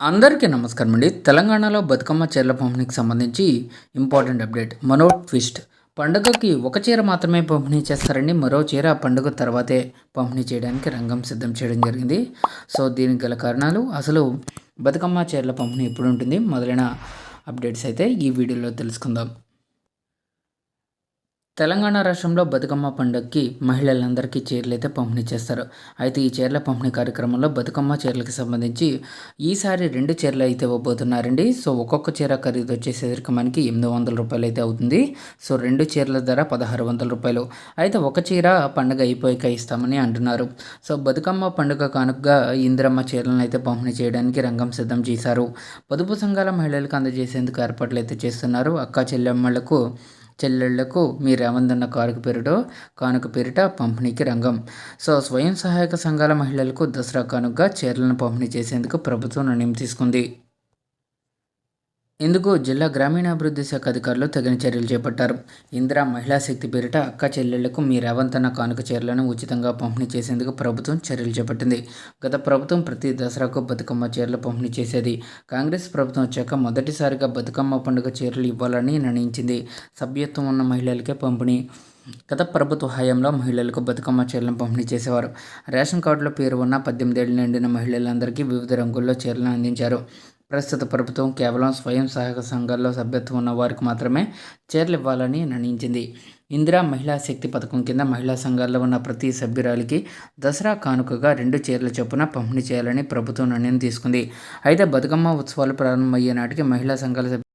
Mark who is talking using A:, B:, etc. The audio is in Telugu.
A: అందరికీ నమస్కారం అండి. తెలంగాణలో బతుకమ్మ చీరల పంపిణీకి సంబంధించి ఇంపార్టెంట్ అప్డేట్ మరో ట్విస్ట్. పండుగకి ఒక చీర మాత్రమే పంపిణీ చేస్తారండి. మరో చీర పండుగ తర్వాతే పంపిణీ చేయడానికి రంగం సిద్ధం చేయడం జరిగింది. సో దీనికి గల కారణాలు అసలు బతుకమ్మ చీరల పంపిణీ ఎప్పుడు ఉంటుంది మొదలైన అప్డేట్స్ అయితే ఈ వీడియోలో తెలుసుకుందాం. తెలంగాణ రాష్ట్రంలో బతుకమ్మ పండుగకి మహిళలందరికీ చీరలు అయితే పంపిణీ చేస్తారు. అయితే ఈ చీరల పంపిణీ కార్యక్రమంలో బతుకమ్మ చీరలకు సంబంధించి ఈసారి రెండు చీరలు అయితే ఇవ్వబోతున్నారండి. సో ఒక్కొక్క చీర ఖరీదు వచ్చేసరికి మనకి ఎనిమిది వందల రూపాయలు అయితే అవుతుంది. సో రెండు చీరల ధర పదహారు వందల రూపాయలు. అయితే ఒక చీర పండుగ అయిపోయాక ఇస్తామని అంటున్నారు. సో బతుకమ్మ పండుగ కానుకగా ఇందిరమ్మ చీరలను అయితే పంపిణీ చేయడానికి రంగం సిద్ధం చేశారు. పొదుపు సంఘాల మహిళలకు అందజేసేందుకు ఏర్పాట్లు అయితే చేస్తున్నారు. అక్క చెల్లెమ్మలకు చెల్లెళ్ళకు మీ రేవందన్న కారుకు పేరిట కానుక పేరిట పంపిణీకి రంగం. సో స్వయం సహాయక సంఘాల మహిళలకు దసరా కానుకగా చీరలను పంపిణీ చేసేందుకు ప్రభుత్వం నిర్ణయం తీసుకుంది. ఇందుకు జిల్లా గ్రామీణాభివృద్ధి శాఖ అధికారులు తగిన చర్యలు చేపట్టారు. ఇందిరా మహిళా శక్తి పేరిట అక్క చెల్లెళ్ళకు మీ రేవంతన్న కానుక చీరలను ఉచితంగా పంపిణీ చేసేందుకు ప్రభుత్వం చర్యలు చేపట్టింది. గత ప్రభుత్వం ప్రతి దసరాకు బతుకమ్మ చీరలు పంపిణీ చేసేది. కాంగ్రెస్ ప్రభుత్వం వచ్చాక మొదటిసారిగా బతుకమ్మ పండుగ చీరలు ఇవ్వాలని నిర్ణయించింది. సభ్యత్వం ఉన్న మహిళలకే పంపిణీ. గత ప్రభుత్వ హయాంలో మహిళలకు బతుకమ్మ చీరలను పంపిణీ చేసేవారు. రేషన్ కార్డులో పేరు ఉన్న పద్దెనిమిదేళ్ళు నిండిన మహిళలందరికీ వివిధ రంగుల్లో చీరలను అందించారు. ప్రస్తుత ప్రభుత్వం కేవలం స్వయం సహాయక సంఘాల్లో సభ్యత్వం ఉన్న వారికి మాత్రమే చీరలు ఇవ్వాలని నిర్ణయించింది. ఇందిరా మహిళా శక్తి పథకం కింద మహిళా సంఘాల్లో ఉన్న ప్రతి సభ్యురాలికి దసరా కానుకగా రెండు చీరల చొప్పున పంపిణీ చేయాలని ప్రభుత్వం నిర్ణయం తీసుకుంది. అయితే బతుకమ్మ ఉత్సవాలు ప్రారంభమయ్యే నాటికి మహిళా సంఘాల